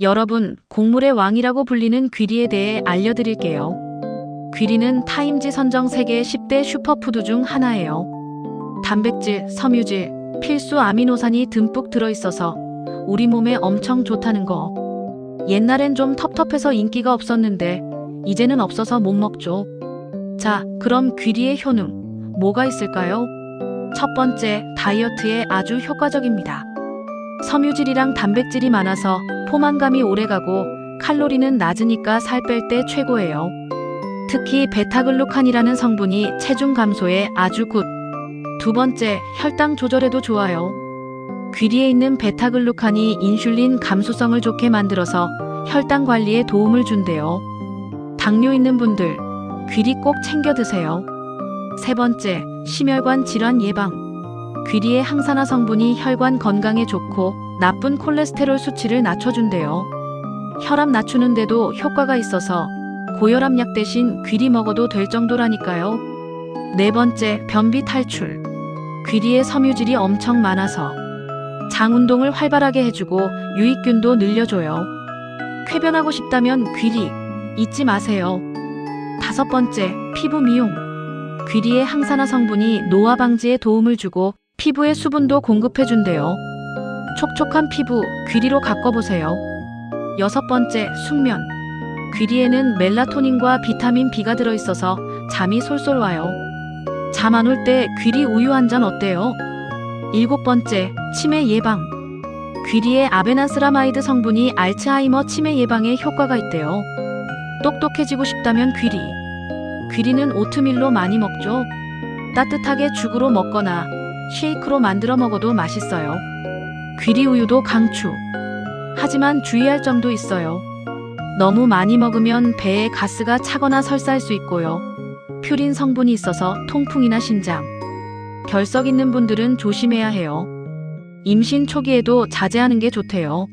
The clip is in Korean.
여러분, 곡물의 왕이라고 불리는 귀리에 대해 알려드릴게요. 귀리는 타임지 선정 세계 10대 슈퍼푸드 중 하나예요. 단백질, 섬유질, 필수 아미노산이 듬뿍 들어있어서 우리 몸에 엄청 좋다는 거. 옛날엔 좀 텁텁해서 인기가 없었는데 이제는 없어서 못 먹죠. 자, 그럼 귀리의 효능 뭐가 있을까요? 첫 번째, 다이어트에 아주 효과적입니다. 섬유질이랑 단백질이 많아서 포만감이 오래가고 칼로리는 낮으니까 살 뺄 때 최고예요. 특히 베타글루칸이라는 성분이 체중 감소에 아주 굿. 두 번째, 혈당 조절에도 좋아요. 귀리에 있는 베타글루칸이 인슐린 감수성을 좋게 만들어서 혈당 관리에 도움을 준대요. 당뇨 있는 분들, 귀리 꼭 챙겨 드세요. 세 번째, 심혈관 질환 예방. 귀리의 항산화 성분이 혈관 건강에 좋고 나쁜 콜레스테롤 수치를 낮춰준대요. 혈압 낮추는데도 효과가 있어서 고혈압 약 대신 귀리 먹어도 될 정도라니까요. 네 번째, 변비 탈출. 귀리의 섬유질이 엄청 많아서 장 운동을 활발하게 해주고 유익균도 늘려줘요. 쾌변하고 싶다면 귀리 잊지 마세요. 다섯 번째, 피부 미용. 귀리의 항산화 성분이 노화 방지에 도움을 주고 피부에 수분도 공급해준대요. 촉촉한 피부, 귀리로 가꿔보세요. 여섯 번째, 숙면. 귀리에는 멜라토닌과 비타민 B가 들어있어서 잠이 솔솔 와요. 잠 안 올 때 귀리 우유 한 잔 어때요? 일곱 번째, 치매 예방. 귀리의 아베나스라마이드 성분이 알츠하이머 치매 예방에 효과가 있대요. 똑똑해지고 싶다면 귀리. 귀리는 오트밀로 많이 먹죠. 따뜻하게 죽으로 먹거나 쉐이크로 만들어 먹어도 맛있어요. 귀리 우유도 강추. 하지만 주의할 점도 있어요. 너무 많이 먹으면 배에 가스가 차거나 설사할 수 있고요. 퓨린 성분이 있어서 통풍이나 신장, 결석 있는 분들은 조심해야 해요. 임신 초기에도 자제하는 게 좋대요.